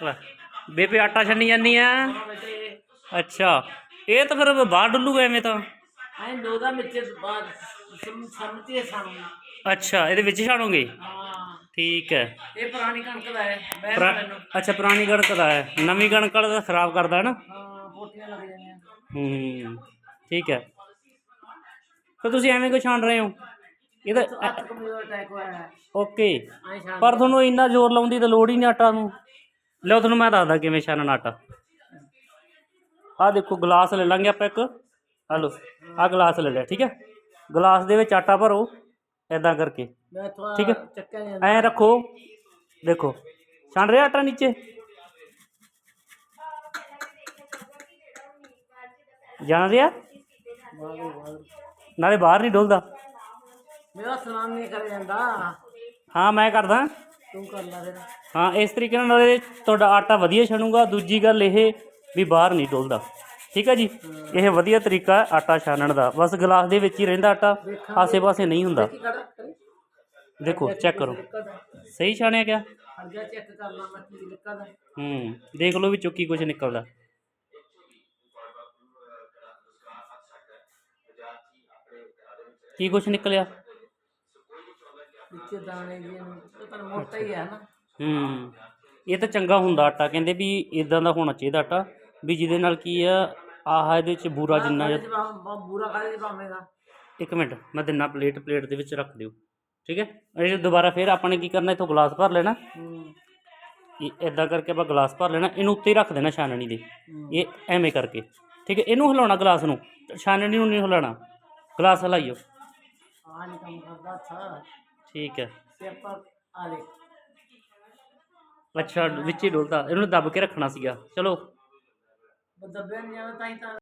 ਲੈ, ਬੇਬੇ ਆਟਾ ਛੰਨੀ ਜਾਂਦੀ ਆ ਅੱਛਾ ਇਹ ਤਾਂ ਫਿਰ ਬਾਹਰ ਡੁੱਲੂਗਾ ਐਵੇਂ ਤਾਂ? ਐਂ ਦੋਦਾ ਵਿੱਚ ਬਾਅਦ ਸਮਝੇ ਸਾਨੂੰ ਅੱਛਾ ਇਹਦੇ ਵਿੱਚ ਛਾਣੋਗੇ? ਹਾਂ। ਠੀਕ ਹੈ ਇਹ ਪੁਰਾਣੀ ਕਣਕ ਦਾ ਹੈ ਮੈਂ ਪੁਰਾ- ਮੈਨੂੰ। ਅੱਛਾ ਪੁਰਾਣੀ ਕਣਕ ਦਾ ਹੈ ਨਵੀਂ ਕਣਕ ਵਾਲਾ ਤਾਂ ਖਰਾਬ ਕਰਦਾ ਹੈ ਨਾ ਹਾਂ ਪੋਟੀਆਂ ਲੱਗ ਜਾਂਦੀਆਂ। ਹੂੰ ਠੀਕ ਹੈ ਫਿਰ ਤੁਸੀਂ ਐਵੇਂ ਕਿਉਂ ਛਾਣ ਰਹੇ ਹੋ? ਇਹਦਾ ਅੱਤ ਕਮਜ਼ੋਰ ਅਟੈਕ ਹੋਇਆ ਹੈ ਓਕੇ। ਐਂ ਸ਼ਾਮ ਪਰ ਤੁਹਾਨੂੰ ਇੰਨਾ ਜ਼ੋਰ ਲਾਉਣ ਦੀ ਤਾਂ ਲੋੜ ਹੀ ਨਹੀਂ ਆਟਾ ਨੂੰ। ਲਓ ਤੁਹਾਨੂੰ ਮੈਂ ਦੱਸਦਾ ਕਿਵੇਂ ਛਾਨਣਾ ਆਟਾ। ਆਹ ਦੇਖੋ ਗਲਾਸ ਲੈ ਲਾਂਗੇ ਆਪਾਂ ਇੱਕ। ਆ ਲਓ ਆਹ ਗਲਾਸ ਲੈ ਲਿਆ ਠੀਕ ਹੈ? ਗਲਾਸ ਦੇ ਵਿੱਚ ਆਟਾ ਭਰੋ ਐਦਾਂ ਕਰਕੇ। ਠੀਕ ਹੈ। ਐਂ ਰੱਖੋ। ਦੇਖੋ ਛਾਣ ਰਿਹਾ ਆਟਾ ਨੀਚੇ? ਜਾਣ ਰਿਹਾ? ਨਾਲੇ ਬਾਹਰ ਨਹੀਂ ਡੋਲਦਾ। ਮੇਰਾ ਸਨਾਨ ਨਹੀਂ ਕਰ ਜਾਂਦਾ। ਹਾਂ ਮੈਂ ਕਰਦਾ। ਤੂੰ ਕਰ ਲੈ ਫਿਰ? ਹਾਂ ਇਸ ਤਰੀਕੇ ਨਾਲ ਨਾਲੇ ਤੁਹਾਡਾ ਆਟਾ ਵਧੀਆ ਛਣੂਗਾ। ਦੂਜੀ ਗੱਲ ਇਹ ਵੀ ਬਾਹਰ ਨਹੀਂ ਡੋਲਦਾ। ਠੀਕ ਹੈ ਜੀ? ਇਹ ਵਧੀਆ ਤਰੀਕਾ ਹੈ ਆਟਾ ਛਾਣਨ ਦਾ। ਬਸ ਗਲਾਸ ਦੇ ਵਿੱਚ ਹੀ ਰਹਿੰਦਾ ਆਟਾ। ਆਸੇ-ਪਾਸੇ ਨਹੀਂ ਹੁੰਦਾ। ਦੇਖੋ ਚੈੱਕ ਕਰੋ। ਸਹੀ ਛਾਣਿਆ ਗਿਆ ਹਰ ਚੈੱਕ ਮੈਂ ਕੀ ਹੂੰ ਦੇਖ ਲਓ ਵਿੱਚੋਂ ਕੀ ਕੁਝ ਨਿਕਲਦਾ। ਕੀ ਕੁਝ ਨਿਕਲਿਆ? ਵਿੱਚ ਦਾਣੇ ਜੀ ਇਹ ਤਾਂ ਮੋਟਾ ਹੀ ਹੈ ਨਾ। ਹੂੰ ਇਹ ਤਾਂ ਚੰਗਾ ਹੁੰਦਾ ਆਟਾ ਕਹਿੰਦੇ ਵੀ ਇਦਾਂ ਦਾ ਹੋਣਾ ਚਾਹੀਦਾ ਆਟਾ ਵੀ ਜਿਹਦੇ ਨਾਲ ਕੀ ਆ ਆਹ ਇਹਦੇ ਵਿੱਚ ਬੂਰਾ ਜਿੰਨਾ ਜਿਹਾ- ਬੁਰਾ ਕਾਲੇ ਦੀ ਪਾਵੇਂਗਾ ਇੱਕ ਮਿੰਟ ਮੈਂ ਦਿਨਾ ਪਲੇਟ ਪਲੇਟ ਦੇ ਵਿੱਚ ਰੱਖ ਦਿਓ ਠੀਕ ਹੈ? ਇਹ ਦੁਬਾਰਾ ਫਿਰ ਆਪਾਂ ਨੇ ਕੀ ਕਰਨਾ ਇਥੋਂ ਗਲਾਸ ਭਰ ਲੈਣਾ। ਹੂੰ ਇਹ ਇਦਾਂ ਕਰਕੇ ਆਪਾਂ ਗਲਾਸ ਭਰ ਲੈਣਾ ਇਹਨੂੰ ਉੱਤੇ ਹੀ ਰੱਖ ਦੇਣਾ ਛਾਨਣੀ ਦੇ। ਹੂੰ। ਇਹ ਐਵੇਂ ਕਰਕੇ ਠੀਕ ਹੈ? ਇਹਨੂੰ ਹਿਲਾਉਣਾ ਗਲਾਸ ਨੂੰ ਛਾਨਣੀ ਨੂੰ ਨਹੀਂ ਹਿਲਾਉਣਾ। ਗਲਾਸ ਹਿਲਾਈਓ। ਆ ਨਹੀਂ ਕੰਮ ਕਰਦਾ ਥਾ ਠੀਕ ਹੈ। ਸਿਆਪਾ ਆ ਦੇ ਅੱਛਾ ਵਿੱਚ ਹੀ ਡੋਲਦਾ ਇਹਨੂੰ ਦੱਬ ਕੇ ਰੱਖਣਾ ਸੀਗਾ। ਚਲੋ। ਦੱਬਿਆ ਨਹੀਂ ਜਾਂਦਾ ਤਾਂ ਹੀ ਤਾਂ